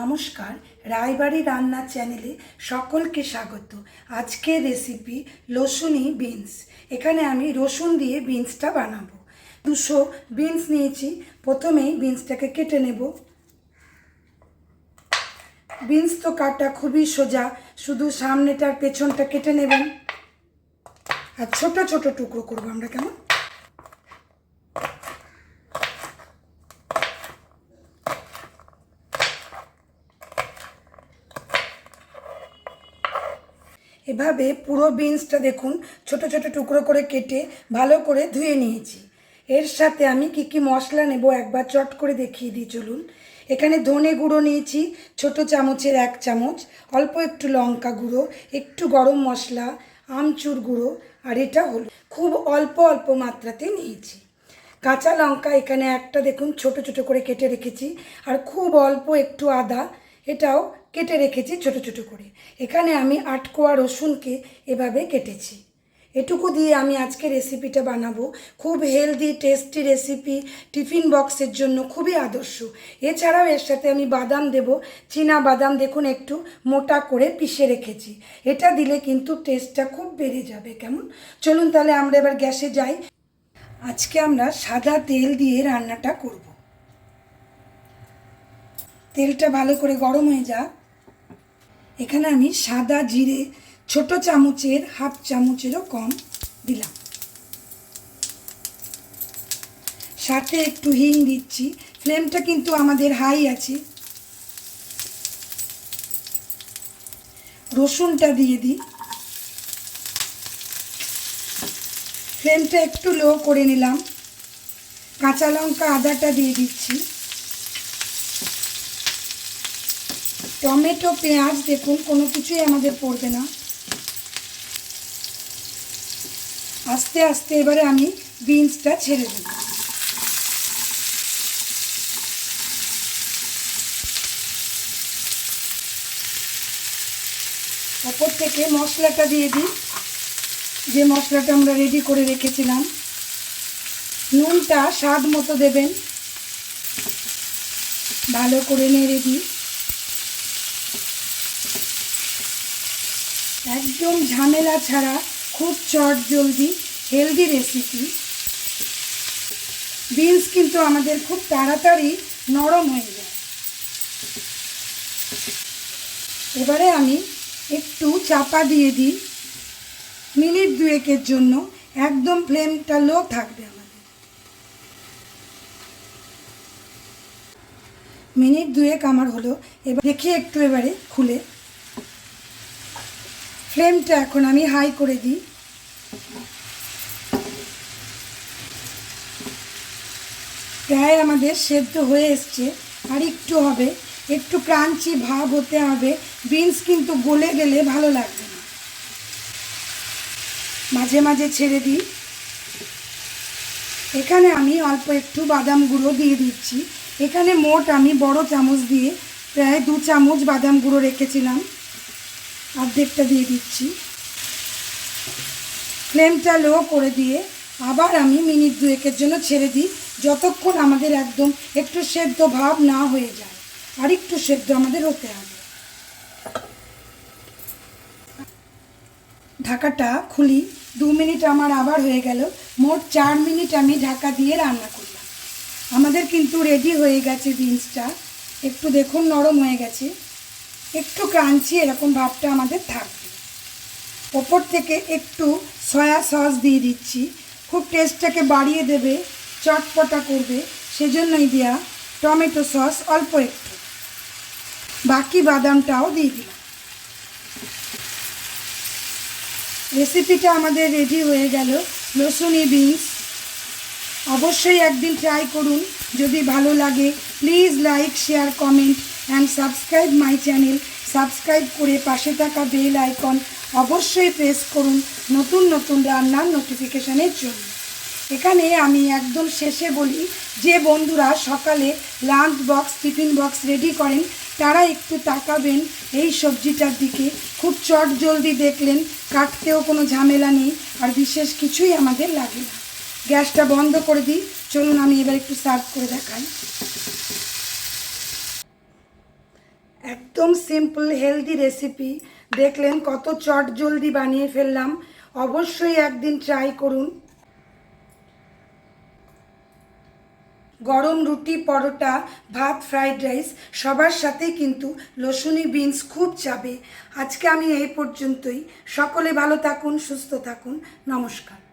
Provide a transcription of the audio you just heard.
নমস্কার, রায়বাড়ি রান্না চ্যানেলে সকলকে স্বাগত। আজকের রেসিপি লসুনি বিনস এখানে আমি রসুন দিয়ে বিনসটা বানাবো। দুশো বিনস নিয়েছি। প্রথমেই বিনসটাকে কেটে নেব। বিনস তো কাটা খুবই সোজা। শুধু সামনেটার পেছনটা কেটে নেবেন। আর ছোট ছোট টুকরো করব আমরা কেমন? এভাবে পুরো বিনসটা দেখুন, ছোট ছোট টুকরো করে কেটে ভালো করে ধুয়ে নিয়েছি। এর সাথে আমি কি কি মশলা নেব একবার চট করে দেখিয়ে দিই, চলুন। এখানে ধনে গুঁড়ো নিয়েছি, ছোট চামচের এক চামচ, অল্প একটু লঙ্কা গুঁড়ো, একটু গরম মশলা, আমচুর গুঁড়ো, আর এটা হলো খুব অল্প অল্প মাত্রাতে নিয়েছি। কাঁচা লঙ্কা এখানে একটা দেখুন, ছোট ছোট করে কেটে রেখেছি, আর খুব অল্প একটু আদা এটাও কেটে রেখেছি ছোট ছোট করে। এখানে আমি আটকোয়া রসুনকে এভাবে কেটেছি। এটুকু দিয়ে আমি আজকে রেসিপিটা বানাবো। খুব হেলদি, টেস্টি রেসিপি, টিফিন বক্সের জন্য খুবই আদর্শ। এছাড়াও এর সাথে আমি বাদাম দেব। চীনা বাদাম দেখুন, একটু মোটা করে পিষে রেখেছি। এটা দিলে কিন্তু টেস্টটা খুব বেড়ে যাবে, কেমন? চলুন তাহলে আমরা এবার গ্যাসে যাই। আজকে আমরা সাদা তেল দিয়ে রান্নাটা করব। তেলটা ভালো করে গরম হয়ে যাক এখানে আমি সাদা জিরে ছোট চামচের, হাফ চামচেরও কম দিলাম। সাথে একটু হিং দিচ্ছি। ফ্লেমটা কিন্তু আমাদের হাই আছে। রসুনটা দিয়ে দিই। ফ্লেমটা একটু লো করে নিলাম। কাঁচা লঙ্কা আদাটা দিয়ে দিচ্ছি। টমেটো, পেঁয়াজ, দেখুন, কোনো কিছুই আমাদের পড়বে না। আস্তে আস্তে এবারে আমি বিনসটা ছেড়ে দেব। ওপর থেকে মশলাটা দিয়ে দিই। যে মশলাটা আমরা রেডি করে রেখেছিলাম। নুনটা স্বাদ মতো দেবেন। ভালো করে নেড়ে দিই। একদম ঝামেলা ছাড়া খুব চট জলদি হেলদি রেসিপি বিনস কিন্তু আমাদের খুব তাড়াতাড়ি নরম হয়ে যায়। এবারে আমি একটু চাপা দিয়ে দিই। মিনিট দুয়েকের জন্য একদম ফ্লেমটা লো থাকবে আমাদের। মিনিট দুয়েক আমার হলো। এবার দেখি একটু এবারে খুলে। ফ্লেমটা এখন আমি হাই করে দিই। প্রায় আমাদের সেদ্ধ হয়ে এসছে, আর একটু হবে। একটু ক্রাঞ্চি ভাব হতে হবে। বিনস কিন্তু গলে গেলে ভালো লাগবে না। মাঝে মাঝে ছেড়ে দিই। এখানে আমি অল্প একটু বাদাম গুঁড়ো দিয়ে দিচ্ছি। এখানে মোট আমি বড় চামচ দিয়ে প্রায় দু চামচ বাদাম গুঁড়ো রেখেছিলাম। অর্ধেকটা দিয়ে দিচ্ছি। ফ্লেমটা লো করে দিয়ে আবার আমি মিনিট দুয়েকের জন্য ছেড়ে দিই, যতক্ষণ আমাদের একদম একটু সেদ্ধ ভাব না হয়ে যায়। আর একটু সেদ্ধ আমাদের হতে হবে। ঢাকাটা খুলি। দু মিনিট আমার আবার হয়ে গেল। মোট চার মিনিট আমি ঢাকা দিয়ে রান্না করলাম। আমাদের কিন্তু রেডি হয়ে গেছে বিনসটা একটু দেখুন নরম হয়ে গেছে। একটু ক্রাঞ্চি এরকম ভাবটা আমাদের থাকবে। ওপর থেকে একটু সয়া সস দিয়ে দিচ্ছি। খুব টেস্টটাকে বাড়িয়ে দেবে, চটপটা করবে, সেজন্যই দেওয়া টমেটো সস অল্প একটু। বাকি বাদামটাও দিয়ে দিলাম। রেসিপিটা আমাদের রেডি হয়ে গেল। লসুনি বিনস অবশ্যই একদিন ট্রাই করুন। যদি ভালো লাগে please like share comment and subscribe my channel subscribe করে পাশে থাকা বেল আইকন অবশ্যই প্রেস করুন নতুন নতুন রান্নার নোটিফিকেশানের জন্য। এখানে আমি একদম শেষে বলি, যে বন্ধুরা সকালে lunch box tiffin box ready করেন, তারা একটু তাকাবেন, এই সবজিটার দিকে খুব চট জলদি দেখলেন, কাটতেও কোনো ঝামেলা নেই, আর বিশেষ কিছুই আমাদের লাগে না। গ্যাসটা বন্ধ করে দিই, চলুন আমি এবার একটু সার্ভ করে দেখাই। একদম সিম্পল হেলদি রেসিপি দেখলেন কত চট জলদি বানিয়ে ফেললাম। অবশ্যই একদিন ট্রাই করুন। গরম রুটি, পরোটা, ভাত ফ্রাইড রাইস সবার সাথেই কিন্তু লসুনি বিনস খুব চাবে আজকে আমি এই পর্যন্তই। সকলে ভালো থাকুন, সুস্থ থাকুন। নমস্কার।